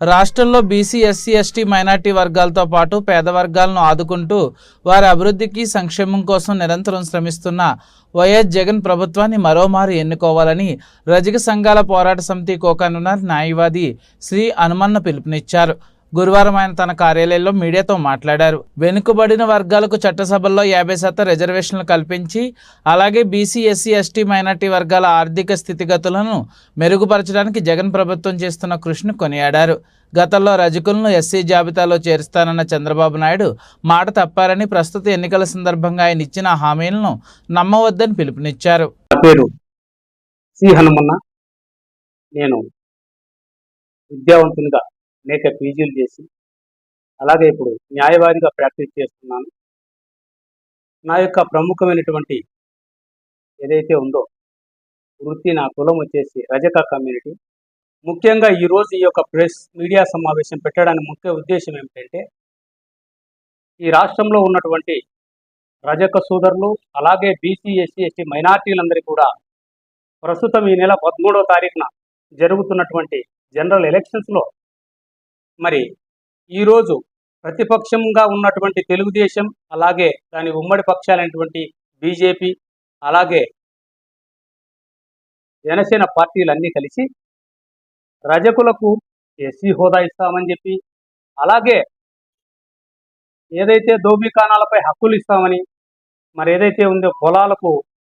రాష్ట్రంలో BC SC ST minority వర్గాలతో పాటు పేద వర్గాలను ఆదుకుంటూ వారి అభివృద్ధికి సంక్షేమం కోసం నిరంతరం శ్రమిస్తున్న వైఎస్ జగన్ ప్రభుత్వాన్ని మరోమారు ఎన్నుకోవాలని రజక సంఘాల పోరాట సమితి కోకనున్నారు న్యాయవాది శ్రీ హనుమన్న పిలుపునిచ్చారు. గురువారం ఆయన తన కార్యాలయంలో మీడియాతో మాట్లాడారు. వెనుకబడిన వర్గాలకు చట్టసభల్లో యాభై శాతం రిజర్వేషన్లు కల్పించి అలాగే బీసీ ఎస్సీ ఎస్టీ మైనార్టీ వర్గాల ఆర్థిక స్థితిగతులను మెరుగుపరచడానికి జగన్ ప్రభుత్వం చేస్తున్న కృషిని కొనియాడారు. గతంలో రజకులను ఎస్సీ జాబితాలో చేరుస్తానన్న చంద్రబాబు నాయుడు మాట తప్పారని ప్రస్తుత ఎన్నికల సందర్భంగా ఆయన ఇచ్చిన హామీలను నమ్మవద్దని పిలుపునిచ్చారు. పేరు సి హనుమన్న. నేను విద్యావంతునిగా అనేక పీజీలు చేసి అలాగే ఇప్పుడు న్యాయవాదిగా ప్రాక్టీస్ చేస్తున్నాను. నా యొక్క ప్రముఖమైనటువంటి ఏదైతే ఉందో వృత్తి నా కులం వచ్చేసి రజక కమ్యూనిటీ. ముఖ్యంగా ఈరోజు ఈ యొక్క ప్రెస్ మీడియా సమావేశం పెట్టడానికి ముఖ్య ఉద్దేశం ఏమిటంటే ఈ రాష్ట్రంలో ఉన్నటువంటి రజక సోదరులు అలాగే బీసీ ఎస్సీ ఎస్టీ మైనార్టీలందరికీ కూడా ప్రస్తుతం ఈ నెల పదమూడవ తారీఖున జరుగుతున్నటువంటి జనరల్ ఎలక్షన్స్లో మరి ఈరోజు ప్రతిపక్షంగా ఉన్నటువంటి తెలుగుదేశం అలాగే దాని ఉమ్మడి పక్షాలైనటువంటి బీజేపీ అలాగే జనసేన పార్టీలన్నీ కలిసి రజకులకు ఎస్సీ హోదా ఇస్తామని చెప్పి అలాగే ఏదైతే దోబికాణాలపై హక్కులు ఇస్తామని మరి ఏదైతే ఉందో పొలాలకు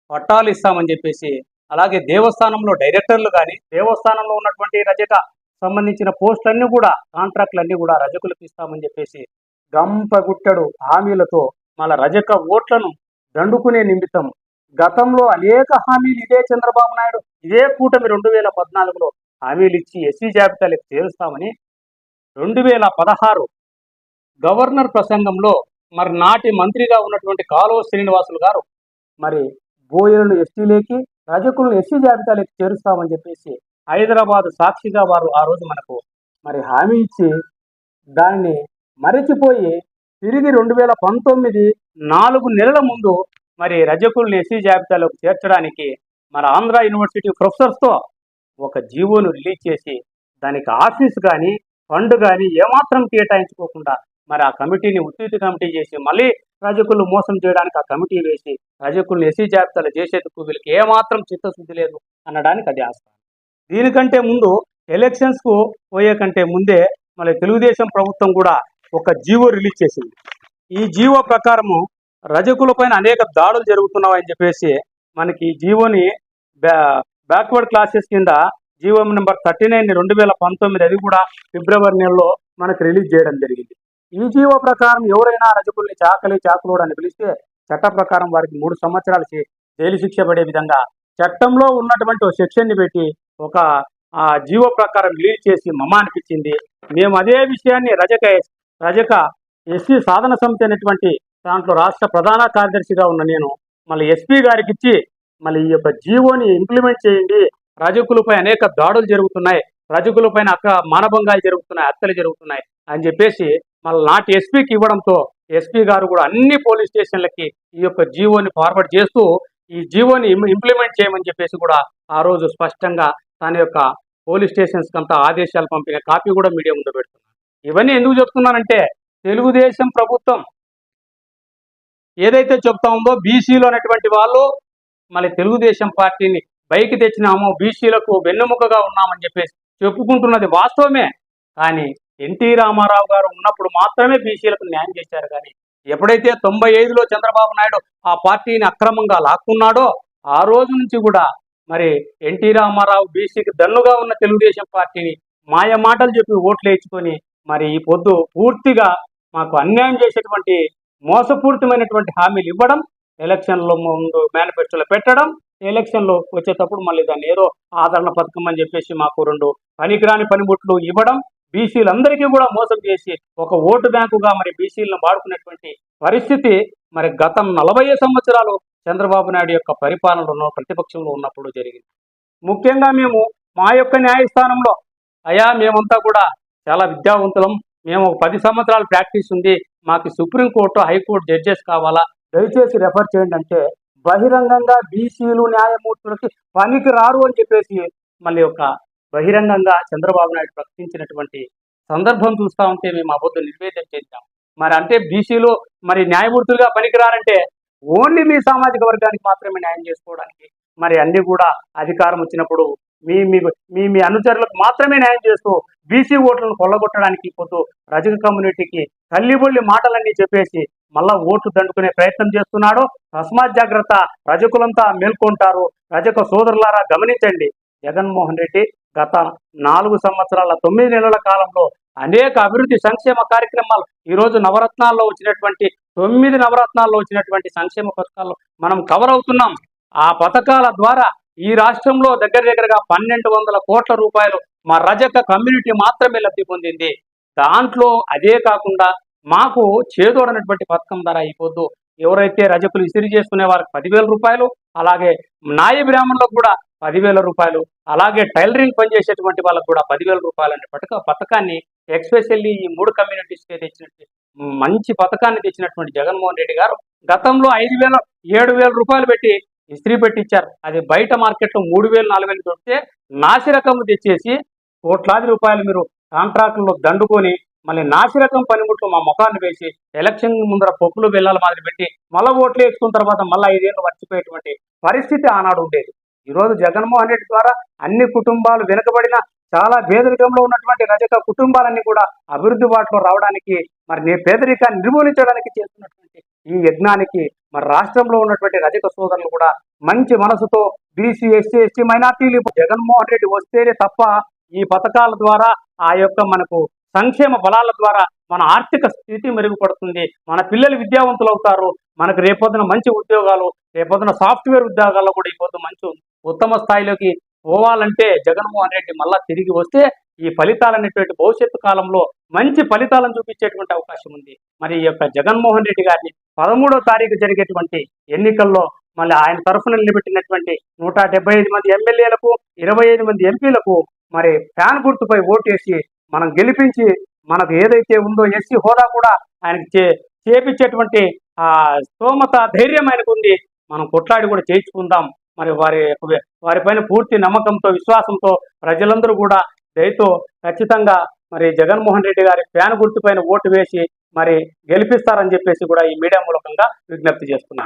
పట్టాలు ఇస్తామని చెప్పేసి అలాగే దేవస్థానంలో డైరెక్టర్లు కానీ దేవస్థానంలో ఉన్నటువంటి రజక సంబంధించిన పోస్టులన్నీ కూడా కాంట్రాక్టులన్నీ కూడా రజకులకు ఇస్తామని చెప్పేసి గంపగుట్టడు హామీలతో. మన రజక ఓట్లను దండుకునే నిమిత్తం గతంలో అనేక హామీలు ఇదే చంద్రబాబు నాయుడు ఇదే కూటమి రెండు వేల పద్నాలుగులో హామీలు ఇచ్చి ఎస్సీ జాబితాలకు చేరుస్తామని రెండు వేల పదహారు గవర్నర్ ప్రసంగంలో మరి నాటి మంత్రిగా ఉన్నటువంటి కాలువ శ్రీనివాసులు గారు మరి బోయలను ఎస్టీలేకి రజకులను ఎస్సీ జాబితాలోకి చేరుస్తామని చెప్పేసి హైదరాబాద్ సాక్షిగా వారు ఆ రోజు మనకు మరి హామీ ఇచ్చి దానిని మరచిపోయి తిరిగి రెండు వేల పంతొమ్మిది నాలుగు నెలల ముందు మరి రజకుల్ని ఎస్సీ జాబితాలోకి చేర్చడానికి మన ఆంధ్ర యూనివర్సిటీ ప్రొఫెసర్స్తో ఒక జీవోను రిలీజ్ చేసి దానికి ఆఫీస్ కానీ ఫండ్ కానీ ఏమాత్రం కేటాయించుకోకుండా మరి ఆ కమిటీని ఉత్తీర్తి కమిటీ చేసి మళ్ళీ రజకులు మోసం చేయడానికి ఆ కమిటీ వేసి రజకుల్ని ఎస్సీ జాబితాలు చేసేందుకు వీళ్ళకి ఏమాత్రం చిత్తశుద్ధి లేదు అనడానికి అది ఆస్కారం. దీనికంటే ముందు ఎలక్షన్స్కు పోయే కంటే ముందే మన తెలుగుదేశం ప్రభుత్వం కూడా ఒక జీవో రిలీజ్ చేసింది. ఈ జీవో ప్రకారము రజకులపైన అనేక దాడులు జరుగుతున్నాయని చెప్పేసి మనకి ఈ జీవోని బ్యా బ్యాక్వర్డ్ క్లాసెస్ కింద జీవో నెంబర్ థర్టీ నైన్ రెండు వేల పంతొమ్మిది అది కూడా ఫిబ్రవరి నెలలో మనకు రిలీజ్ చేయడం జరిగింది. ఈ జీవో ప్రకారం ఎవరైనా రజకుల్ని చాకలి చాకులోడు అని పిలిస్తే చట్ట ప్రకారం వారికి మూడు సంవత్సరాలకి జైలు శిక్ష పడే విధంగా చట్టంలో ఉన్నటువంటి ఒక పెట్టి ఒక ఆ జీవో ప్రకారం రిలీజ్ చేసి మమ అనిపించింది మేము అదే విషయాన్ని రజక రజక ఎస్సీ సాధన సమితి అనేటువంటి దాంట్లో రాష్ట్ర ప్రధాన కార్యదర్శిగా ఉన్న నేను మళ్ళీ ఎస్పీ గారికి ఇచ్చి మళ్ళీ ఈ యొక్క జీవోని ఇంప్లిమెంట్ చేయండి. రజకులపై అనేక దాడులు జరుగుతున్నాయి. రజకులపైన అక్క మానభంగాలు జరుగుతున్నాయి హత్యలు జరుగుతున్నాయి అని చెప్పేసి మళ్ళీ నాటి ఎస్పీకి ఇవ్వడంతో ఎస్పీ గారు కూడా అన్ని పోలీస్ స్టేషన్లకి ఈ యొక్క జీవోని ఫార్వర్డ్ చేస్తూ ఈ జీవోని ఇంప్లిమెంట్ చేయమని చెప్పేసి కూడా ఆ రోజు స్పష్టంగా తన యొక్క పోలీస్ స్టేషన్స్ అంతా ఆదేశాలు పంపిన కాపీ కూడా మీడియా ముందు పెడుతున్నారు. ఇవన్నీ ఎందుకు చెప్తున్నానంటే తెలుగుదేశం ప్రభుత్వం ఏదైతే చెప్తా ఉందో బీసీలో అనేటువంటి వాళ్ళు మళ్ళీ తెలుగుదేశం పార్టీని పైకి తెచ్చినామో బీసీలకు వెన్నెముకగా ఉన్నామని చెప్పేసి చెప్పుకుంటున్నది వాస్తవమే. కానీ ఎన్టీ రామారావు గారు ఉన్నప్పుడు మాత్రమే బీసీలకు న్యాయం చేశారు. కానీ ఎప్పుడైతే తొంభై ఐదులో చంద్రబాబు నాయుడు ఆ పార్టీని అక్రమంగా లాక్కున్నాడో ఆ రోజు నుంచి కూడా మరి ఎన్టీ రామారావు బీసీకి దన్నుగా ఉన్న తెలుగుదేశం పార్టీని మాయ మాటలు చెప్పి ఓట్లు వేయించుకొని మరి ఈ పొద్దు పూర్తిగా మాకు అన్యాయం చేసేటువంటి మోసపూరితమైనటువంటి హామీలు ఇవ్వడం ఎలక్షన్లో ముందు మేనిఫెస్టోలో పెట్టడం ఎలక్షన్లో వచ్చేటప్పుడు మళ్ళీ దాన్ని ఏదో ఆదరణ పథకం అని చెప్పేసి మాకు రెండు పనికిరాని పనిముట్లు ఇవ్వడం బీసీలందరికీ కూడా మోసం చేసి ఒక ఓటు బ్యాంకుగా మరి బీసీలను వాడుకునేటువంటి పరిస్థితి మరి గత నలభై సంవత్సరాలు చంద్రబాబు నాయుడు యొక్క పరిపాలనలో ప్రతిపక్షంలో ఉన్నప్పుడు జరిగింది. ముఖ్యంగా మేము మా యొక్క న్యాయస్థానంలో అయా మేమంతా కూడా చాలా విద్యావంతులం. మేము ఒక పది సంవత్సరాల ప్రాక్టీస్ ఉంది మాకు సుప్రీంకోర్టు హైకోర్టు జడ్జెస్ కావాలా? దయచేసి రెఫర్ చేయండి అంటే బహిరంగంగా బీసీలు న్యాయమూర్తులకి పనికి రారు అని చెప్పేసి మళ్ళీ ఒక బహిరంగంగా చంద్రబాబు నాయుడు ప్రకటించినటువంటి సందర్భం చూస్తా ఉంటే మేము ఆ నివేదన చేద్దాం. మరి అంటే బీసీలో మరి న్యాయమూర్తులుగా పనికిరారంటే ఓన్లీ మీ సామాజిక వర్గానికి మాత్రమే న్యాయం చేసుకోవడానికి మరి అన్ని కూడా అధికారం వచ్చినప్పుడు మీ మీ మీ అనుచరులకు మాత్రమే న్యాయం చేస్తూ బీసీ ఓట్లను కొల్లగొట్టడానికి పొద్దు రజక కమ్యూనిటీకి తల్లిబొల్లి మాటలన్నీ చెప్పేసి మళ్ళా ఓట్లు దండుకునే ప్రయత్నం చేస్తున్నాడు. తస్మాత్ జాగ్రత్త రజకులంతా మేల్కొంటారు. రజక సోదరులారా గమనించండి. జగన్మోహన్ రెడ్డి గత నాలుగు సంవత్సరాల తొమ్మిది నెలల కాలంలో అనేక అభివృద్ధి సంక్షేమ కార్యక్రమాలు ఈరోజు నవరత్నాల్లో వచ్చినటువంటి తొమ్మిది నవరత్నాల్లో వచ్చినటువంటి సంక్షేమ పథకాల్లో మనం కవర్ అవుతున్నాం. ఆ పథకాల ద్వారా ఈ రాష్ట్రంలో దగ్గర దగ్గరగా పన్నెండు వందల కోట్ల రూపాయలు మా రజక కమ్యూనిటీ మాత్రమే లబ్ధి పొందింది. దాంట్లో అదే కాకుండా మాకు చేదోడనటువంటి పథకం ద్వారా అయిపోద్దు. ఎవరైతే రజకులు ఇసిరి చేసుకునే వారికి పదివేల రూపాయలు అలాగే నాయ బ్రాహ్మణులకు కూడా పదివేల రూపాయలు. అలాగే టైలరింగ్ పనిచేసేటువంటి వాళ్ళకు కూడా పదివేల రూపాయలు అనే పథక పథకాన్ని ఎక్స్పెషల్లీ ఈ మూడు కమ్యూనిటీస్కి తెచ్చినట్టు మంచి పథకాన్ని తెచ్చినటువంటి జగన్మోహన్ రెడ్డి గారు గతంలో ఐదు వేల ఏడు వేల రూపాయలు పెట్టి ఇస్త్రీ పెట్టించారు అది బయట మార్కెట్లో మూడు వేలు నాలుగు వేలు దొరికితే నాసిరకం తెచ్చేసి కోట్లాది రూపాయలు మీరు కాంట్రాక్టుల్లో దండుకొని మళ్ళీ నాసిరకం పనిముట్లు మా ముఖాన్ని వేసి ఎలక్షన్ ముందర పొక్కులు బెల్లాల మాదిరి పెట్టి మళ్ళీ ఓట్లు వేసుకున్న తర్వాత మళ్ళీ ఐదేళ్ళు మర్చిపోయేటువంటి పరిస్థితి ఆనాడు ఉండేది. ఈ రోజు జగన్మోహన్ రెడ్డి ద్వారా అన్ని కుటుంబాలు వెనుకబడిన చాలా పేదరికంలో ఉన్నటువంటి రజక కుటుంబాలన్నీ కూడా అభివృద్ధి బాటలో రావడానికి మరి నీ పేదరికాన్ని నిర్మూలించడానికి చేస్తున్నటువంటి ఈ యజ్ఞానికి మరి రాష్ట్రంలో ఉన్నటువంటి రజక సోదరులు కూడా మంచి మనసుతో బీసీ ఎస్సీ ఎస్టీ మైనార్టీలు జగన్మోహన్ రెడ్డి వస్తేనే తప్ప ఈ పథకాల ద్వారా ఆ యొక్క మనకు సంక్షేమ బలాల ద్వారా మన ఆర్థిక స్థితి మెరుగుపడుతుంది. మన పిల్లలు విద్యావంతులు అవుతారు మనకు రేపొద్దున మంచి ఉద్యోగాలు రేపొద్దున సాఫ్ట్వేర్ ఉద్యోగాల్లో కూడా ఈ మంచి ఉత్తమ స్థాయిలోకి పోవాలంటే జగన్మోహన్ రెడ్డి మళ్ళా తిరిగి వస్తే ఈ ఫలితాలు అనేటువంటి భవిష్యత్తు కాలంలో మంచి ఫలితాలను చూపించేటువంటి అవకాశం ఉంది. మరి ఈ యొక్క జగన్మోహన్ రెడ్డి గారిని పదమూడో తారీఖు జరిగేటువంటి ఎన్నికల్లో మళ్ళీ ఆయన తరఫున నిలబెట్టినటువంటి నూట ఐదు మంది ఎమ్మెల్యేలకు ఇరవై ఐదు మంది ఎంపీలకు మరి ఫ్యాన్ గుర్తుపై ఓటేసి మనం గెలిపించి మనకు ఏదైతే ఉందో ఎస్సీ హోదా కూడా ఆయనకి చే చేపించేటువంటి ఆ స్తోమత ధైర్యం ఆయనకు ఉంది మనం కొట్లాడి కూడా చేయించుకుందాం. మరి వారి వారిపైన పూర్తి నమ్మకంతో విశ్వాసంతో ప్రజలందరూ కూడా దయతో ఖచ్చితంగా మరి జగన్మోహన్ రెడ్డి గారి ఫ్యాన్ గుర్తుపైన ఓటు వేసి మరి గెలిపిస్తారని చెప్పేసి కూడా ఈ మీడియా మూలకంగా విజ్ఞప్తి చేస్తున్నాను.